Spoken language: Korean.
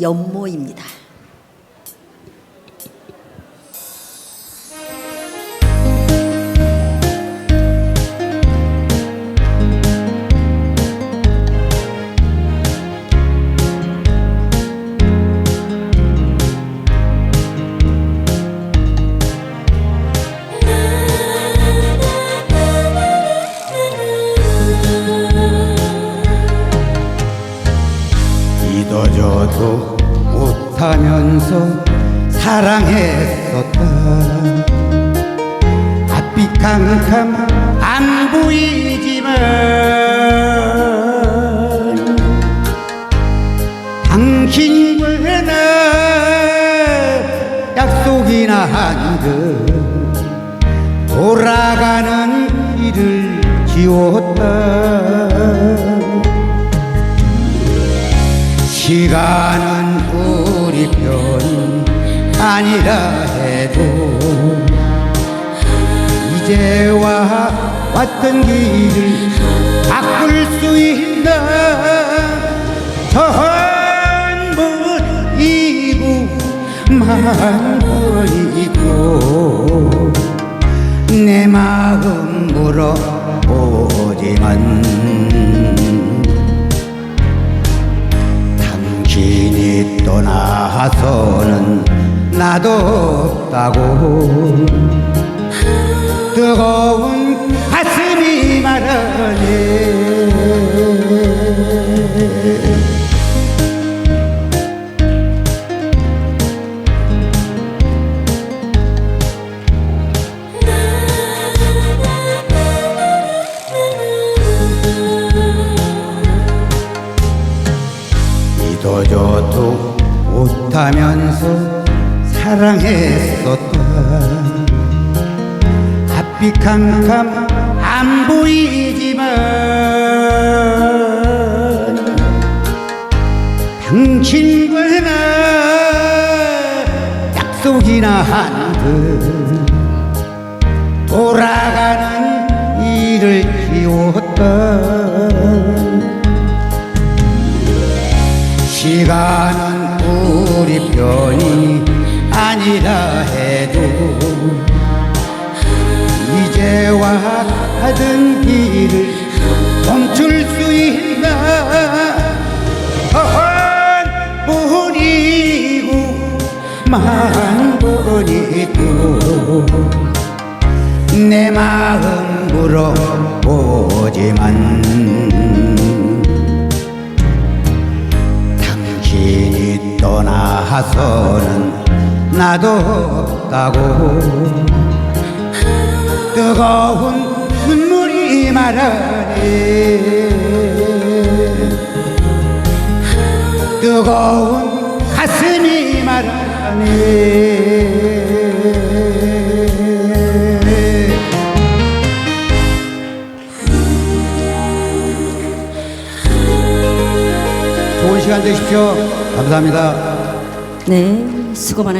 연모입니다. 잊어져도 못하면서 사랑했었다 앞이 캄캄 안 보이지만 당신과 나 약속이나 한 듯 돌아가는 길을 지웠다 시간은 우리 편 아니라 해도 이제와 왔던 길을 바꿀 수 있나 전부 이고 만번이고 내 마음 물어보지만 나도 없다고. 뜨거운 가슴이 말하네 잊어줘도 못하면서 사랑했었다 앞이 캄캄 안 보이지만 당신과 나 약속이나 한듯 아니라 해도 이제와 하던 길을 멈출 수 있나? 한 번이고 만 번이고 내 마음 물어보지만 당신이 떠나서는 나도 없다고. 뜨거운 눈물이 말하네 뜨거운 가슴이 말하네 좋은 시간 되십시오. 감사합니다. 네, 수고 많으